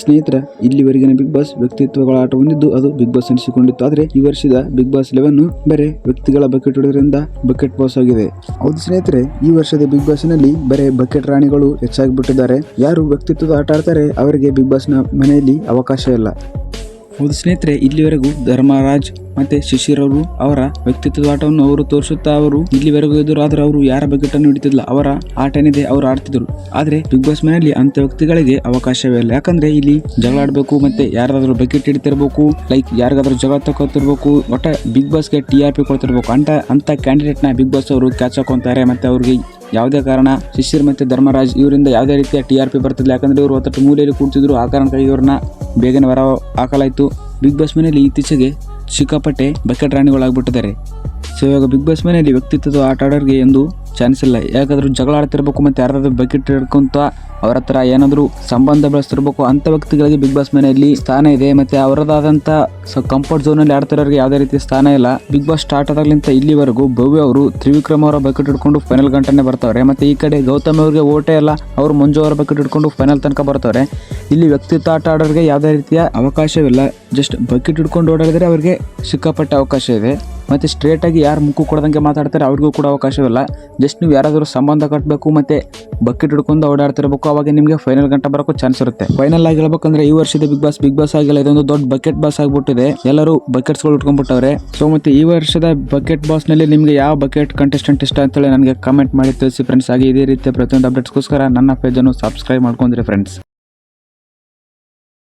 ಸ್ನೇಹಿತರ, ಇಲ್ಲಿವರೆಗಿನ big boss ವ್ಯಕ್ತಿತ್ವಗಳ ಆಟ ಹೊಂದಿದ್ದು ಅದು ಬಿಗ್ ಬಾಸ್ ಎನಿಸಿಕೊಂಡಿತ್ತು. ಆದರೆ ಈ ವರ್ಷದ ಬಿಗ್ ಬಾಸ್ ಲೆವೆನ್ ಬರೇ ವ್ಯಕ್ತಿಗಳ ಬಕೆಟ್ ಹೊಡೆಯೋದ್ರಿಂದ ಬಕೆಟ್ ಬಾಸ್ ಆಗಿದೆ. ಹೌದು ಸ್ನೇಹಿತರೆ, ಈ ವರ್ಷದ ಬಿಗ್ ಬಾಸ್ನಲ್ಲಿ ಬರೆ ಬಕೆಟ್ ರಾಣಿಗಳು ಹೆಚ್ಚಾಗಿ ಬಿಟ್ಟಿದ್ದಾರೆ. ಯಾರು ವ್ಯಕ್ತಿತ್ವದ ಆಟ ಆಡ್ತಾರೆ, ಅವರಿಗೆ ಬಿಗ್ ಬಾಸ್ನ ಮನೆಯಲ್ಲಿ ಅವಕಾಶ ಇಲ್ಲ. ಹೌದು ಸ್ನೇಹಿತರೆ, ಇಲ್ಲಿವರೆಗೂ ಧರ್ಮರಾಜ್ ಮತ್ತೆ ಶಿಶಿರ್ ಅವರು ವ್ಯಕ್ತಿತ್ವದ ಆಟವನ್ನು ಅವರು ತೋರಿಸುತ್ತಾ ಅವರು ಇಲ್ಲಿವರೆಗೂ ಎದುರಾದ್ರೆ ಅವರು ಯಾರ ಬಕೆಟ್ ಅನ್ನು ಹಿಡಿತಿಲ್ಲ ಅವರ ಆಟ ಏನಿದೆ ಅವರು ಆಡ್ತಿದ್ರು ಆದ್ರೆ ಬಿಗ್ ಬಾಸ್ ಮನೆಯಲ್ಲಿ ಅಂತ ವ್ಯಕ್ತಿಗಳಿಗೆ ಅವಕಾಶವೇ ಇಲ್ಲ. ಯಾಕಂದ್ರೆ ಇಲ್ಲಿ ಜಗಳ ಆಡಬೇಕು ಮತ್ತೆ ಯಾರಾದ್ರೂ ಬಕೆಟ್ ಹಿಡಿತಿರ್ಬೇಕು ಲೈಕ್ ಯಾರಿಗಾದ್ರೂ ಜಗಳ ತಗೋತಿರ್ಬೇಕು ಒಟ್ಟ ಬಿಗ್ ಬಾಸ್ಗೆ ಟಿ ಆರ್ ಪಿ ಕೊಡ್ತಿರ್ಬೇಕು ಅಂತ ಅಂತ ಕ್ಯಾಂಡಿಡೇಟ್ನ ಬಿಗ್ ಬಾಸ್ ಅವರು ಕ್ಯಾಚ್ ಹಾಕೊಂತಾರೆ ಮತ್ತೆ ಅವ್ರಿಗೆ ಯಾವುದೇ ಕಾರಣ ಶಿಷ್ಯರ್ ಮತ್ತು ಧರ್ಮರಾಜ್ ಇವರಿಂದ ಯಾವುದೇ ರೀತಿಯ ಟಿ ಆರ್ ಪಿ ಬರ್ತಿಲ್ಲ ಯಾಕಂದ್ರೆ ಇವರು ಒತ್ತಟ್ಟು ಮೂಲೆಯಲ್ಲಿ ಕೂಡ್ತಿದ್ರು ಆ ಕಾರಣಕ್ಕಾಗಿ ಇವ್ರನ್ನ ಬೇಗನೆ ಹೊರ ಹಾಕಲಾಯಿತು. ಬಿಗ್ ಬಾಸ್ ಮನೆಯಲ್ಲಿ ಇತ್ತೀಚೆಗೆ ಸಿಕ್ಕಾಪಟ್ಟೆ ಬಕೆಟ್ ರಾಣಿಗಳಾಗ್ಬಿಟ್ಟಿದ್ದಾರೆ. ಸೊ ಇವಾಗ ಬಿಗ್ ಬಾಸ್ ಮನೆಯಲ್ಲಿ ವ್ಯಕ್ತಿತ್ವದ ಆಟ ಆಡೋರಿಗೆ ಎಂದು ಚಾನ್ಸ್ ಇಲ್ಲ ಯಾಕಂದ್ರೆ ಜಗಳ ಆಡ್ತಿರ್ಬೇಕು ಮತ್ತೆ ಯಾರಾದ್ರೂ ಬಕೆಟ್ ಹಿಡ್ಕೊಂತ ಅವರ ಹತ್ರ ಏನಾದರೂ ಸಂಬಂಧ ಬೆಳೆಸ್ತಿರ್ಬೇಕು ಅಂತ ವ್ಯಕ್ತಿಗಳಿಗೆ ಬಿಗ್ ಬಾಸ್ ಮನೆಯಲ್ಲಿ ಸ್ಥಾನ ಇದೆ. ಮತ್ತೆ ಅವರದಾದಂತ ಕಂಫರ್ಟ್ ಝೋನಲ್ಲಿ ಆಡ್ತಿರೋರಿಗೆ ಯಾವುದೇ ರೀತಿ ಸ್ಥಾನ ಇಲ್ಲ. ಬಿಗ್ ಬಾಸ್ ಸ್ಟಾರ್ಟ್ ಆದಾಗ್ಲಿಂತ ಇಲ್ಲಿವರೆಗೂ ಭವ್ಯ ಅವರು ತ್ರಿವಿಕ್ರಮ್ ಅವರ ಬಕೆಟ್ ಹಿಡ್ಕೊಂಡು ಫೈನಲ್ ಗಂಟನೆ ಬರ್ತಾವ್ರೆ ಮತ್ತೆ ಈ ಕಡೆ ಗೌತಮ್ ಅವರಿಗೆ ಓಟೇ ಇಲ್ಲ ಅವರು ಮಂಜು ಅವರ ಬಕೆಟ್ ಹಿಡ್ಕೊಂಡು ಫೈನಲ್ ತನಕ ಬರ್ತಾವ್ರೆ ಇಲ್ಲಿ ವ್ಯಕ್ತಿತ್ವ ಆಟ ಆಡೋರಿಗೆ ಯಾವುದೇ ರೀತಿಯ ಅವಕಾಶವಿಲ್ಲ. ಜಸ್ಟ್ ಬಕೆಟ್ ಹಿಡ್ಕೊಂಡು ಓಡಾಡಿದ್ರೆ ಅವರಿಗೆ ಸಿಕ್ಕಾಪಟ್ಟೆ ಅವಕಾಶ ಇದೆ. ಮತ್ತೆ ಸ್ಟ್ರೇಟಾಗಿ ಯಾರು ಮುಕ್ಕು ಕೊಡದಂಗೆ ಮಾತಾಡ್ತಾರೆ ಅವ್ರಿಗೂ ಕೂಡ ಅವಕಾಶವಿಲ್ಲ. ಜಸ್ಟ್ ನೀವು ಯಾರಾದರೂ ಸಂಬಂಧ ಕಟ್ಟಬೇಕು ಮತ್ತೆ ಬಕೆಟ್ ಹಿಡ್ಕೊಂಡು ಓಡಾಡ್ತಿರ್ಬೇಕು, ಅವಾಗ ನಿಮಗೆ ಫೈನಲ್ ಗಂಟೆ ಬರೋಕ್ಕೂ ಚಾನ್ಸ್ ಇರುತ್ತೆ. ಫೈನಲ್ ಆಗಿ ಹೇಳ್ಬೇಕಂದ್ರೆ ಈ ವರ್ಷದ ಬಿಗ್ ಬಾಸ್ ಬಿಗ್ ಬಾಸ್ ಆಗಿಲ್ಲ, ಇದೊಂದು ದೊಡ್ಡ ಬಕೆಟ್ ಬಾಸ್ ಆಗಿಬಿಟ್ಟಿದೆ. ಎಲ್ಲರೂ ಬಕೆಟ್ಸ್ಗಳು ಉಟ್ಕೊಂಡ್ಬಿಟ್ಟವ್ರೆ ಸೊ ಮತ್ತೆ ಈ ವರ್ಷದ ಬಕೆಟ್ ಬಾಸ್ನಲ್ಲಿ ನಿಮಗೆ ಯಾವ ಬಕೆಟ್ ಕಂಟೆಸ್ಟೆಂಟ್ ಇಷ್ಟ ಅಂತೇಳಿ ನನಗೆ ಕಮೆಂಟ್ ಮಾಡಿ ತಿಳಿಸಿ ಫ್ರೆಂಡ್ಸ್ ಹಾಗೆ ಇದೇ ರೀತಿಯ ಪ್ರತಿಯೊಂದು ಅಪ್ಡೇಟ್ಸ್ಗೋಸ್ಕರ ನನ್ನ ಪೇಜನ್ನು ಸಬ್ಸ್ಕ್ರೈಬ್ ಮಾಡ್ಕೊಂಡಿರಿ ಫ್ರೆಂಡ್ಸ್